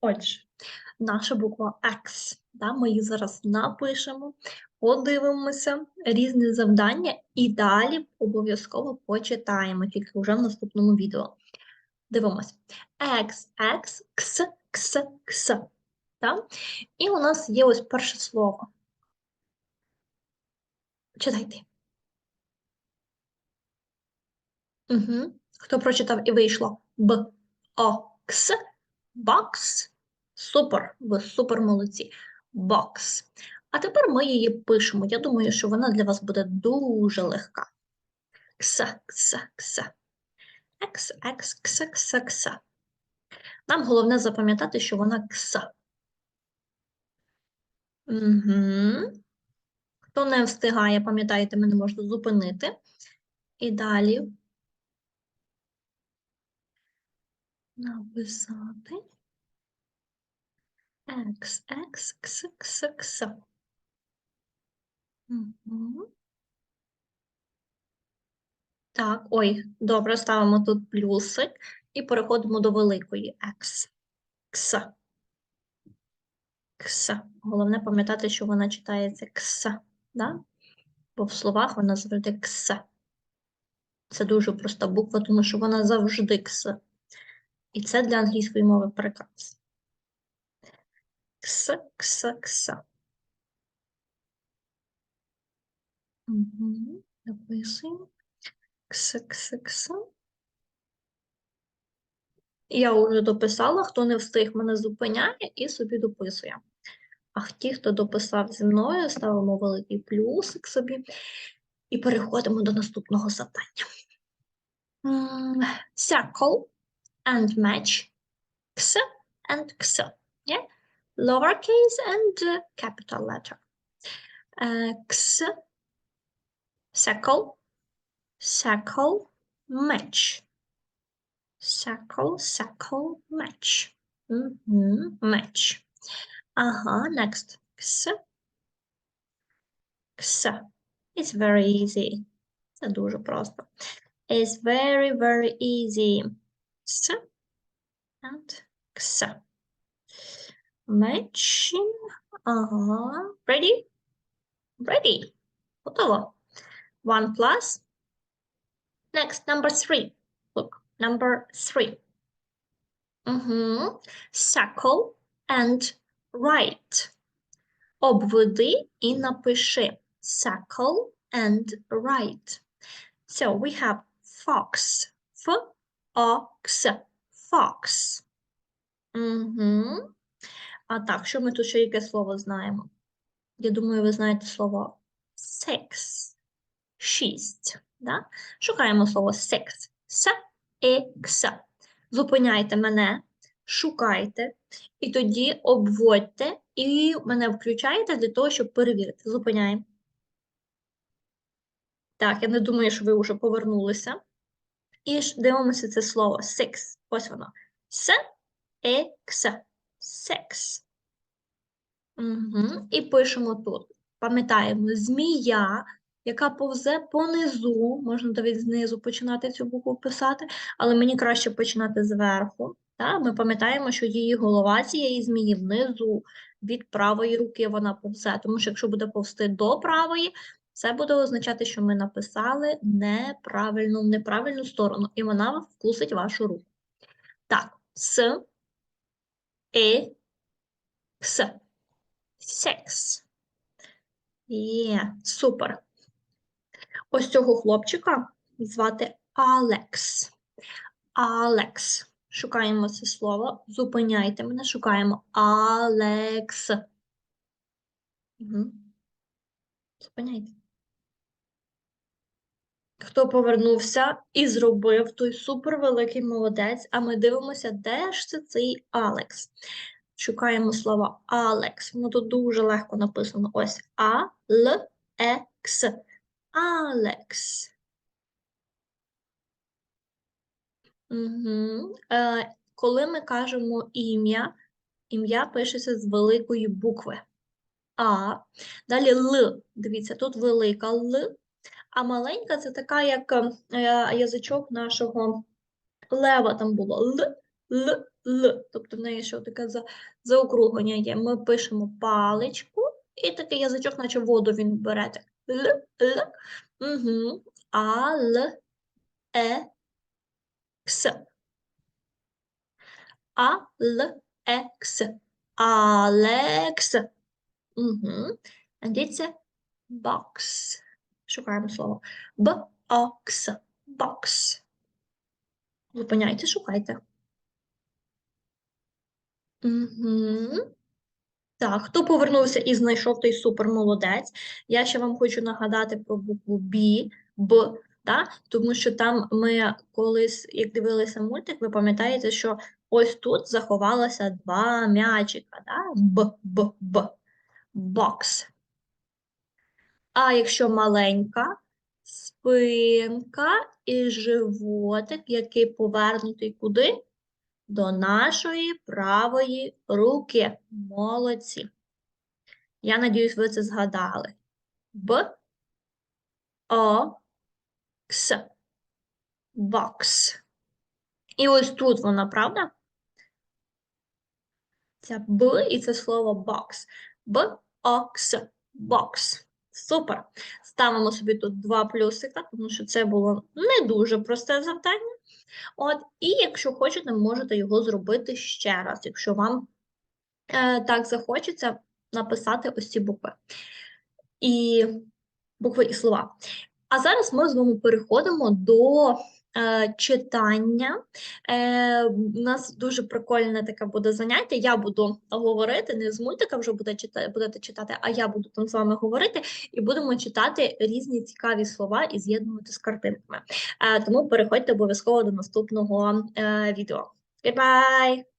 Отже, наша буква X. Да, ми її зараз напишемо, подивимося різні завдання і далі обов'язково почитаємо, тільки вже в наступному відео. Дивимось. X, X, X, X, X. Да? І у нас є ось перше слово. Читайте. Угу. Хто прочитав і вийшло? Б, О, Кс, бокс. Супер, ви супер молодці. Бокс. А тепер ми її пишемо. Я думаю, що вона для вас буде дуже легка. Кса, кса, кса. Екс, екс, кса, кса, кса. Нам головне запам'ятати, що вона кса. Угу. Хто не встигає, пам'ятаєте, мене можна зупинити. І далі написати X, X, X, X, X. Угу. Так, ой, добре, ставимо тут плюсик і переходимо до великої X. X. X. Головне пам'ятати, що вона читається X, да? бо в словах вона завжди X. Це дуже проста буква, тому що вона завжди X. І це для англійської мови прекрасно. Кс, кс, кс. Угу. Кс, кс, кс. Я вже дописала, хто не встиг, мене зупиняє і собі дописує. А ті, хто дописав зі мною, ставимо великий плюсик собі і переходимо до наступного завдання. Circle and match. X and X. Yeah? Lowercase and uh, capital letter. Uh, X, circle, circle, match. Circle, circle, match. Mhm, Match. Ага, next. X. X. It's very easy. Це дуже просто. It's very, very easy. X and X. Matching. Ага. Ready? Ready. Готово. One plus. Next, number three. Look, number three. Угу. Circle and write. Обведи і напиши. Circle and write. So we have fox. F O X. Fox. Угу. А так, що ми тут ще яке слово знаємо? Я думаю, ви знаєте слово six. Шість. Да? Шукаємо слово six. С і. Зупиняйте мене, шукайте, і тоді обводьте, і мене включаєте для того, щоб перевірити. Зупиняємо. Так, я не думаю, що ви вже повернулися. І ж дивимося це слово six. Ось воно. С і кс. Секс. Угу. І пишемо тут. Пам'ятаємо, змія, яка повзе понизу, можна навіть знизу починати цю букву писати, але мені краще починати зверху. Та? Ми пам'ятаємо, що її голова цієї змії внизу від правої руки вона повзе. Тому що якщо буде повзти до правої, це буде означати, що ми написали неправильну, неправильну сторону, і вона вкусить вашу руку. Так, с і кс. Секс. Є, супер. Ось цього хлопчика звати Алекс. Алекс. Шукаємо це слово. Зупиняйте мене, шукаємо Алекс. Угу. Зупиняйте. Хто повернувся і зробив той супервеликий молодець, а ми дивимося, де ж це цей Алекс. Шукаємо слово Алекс. Воно тут дуже легко написано. Ось А, Л, Е, Кс. Алекс. Угу. Е, коли ми кажемо ім'я, ім'я пишеться з великої букви А. Далі Л. Дивіться, тут велика Л, а маленька це така, як е, язичок нашого лева там було Л, Л, Л. Тобто в неї ще таке за, заокруглення є. Ми пишемо паличку, і такий язичок, наче воду він бере. Так. Л, Л. Угу. А, Л, Е, Кс. А, Л, Е, Кс. Алекс. Угу. And it's. Шукаємо слово. Б-окс. Box. Зупиняйте, шукайте. Угу. Так, хто повернувся і знайшов той супермолодець? Я ще вам хочу нагадати про букву Б, Б, да? тому що там ми колись, як дивилися мультик, ви пам'ятаєте, що ось тут заховалося два м'ячика, да? Б, Б, Б. Бокс. А якщо маленька, спинка і животик, який повернутий куди? До нашої правої руки. Молодці. Я надіюсь, ви це згадали. Б, О, Кс. Бокс. І ось тут вона, правда? Це Б і це слово бокс. Б, О, Кс. Бокс. Супер. Ставимо собі тут два плюсика, тому що це було не дуже просте завдання. От, і якщо хочете, можете його зробити ще раз, якщо вам е, так захочеться написати ось ці букви. І букви і слова. А зараз ми з вами переходимо до читання. Е, У нас дуже прикольне таке буде заняття. Я буду говорити, не з мультика вже буде читати, будете читати, а я буду там з вами говорити, і будемо читати різні цікаві слова і з'єднувати з картинками. Е, тому переходьте обов'язково до наступного е, відео. Goodbye!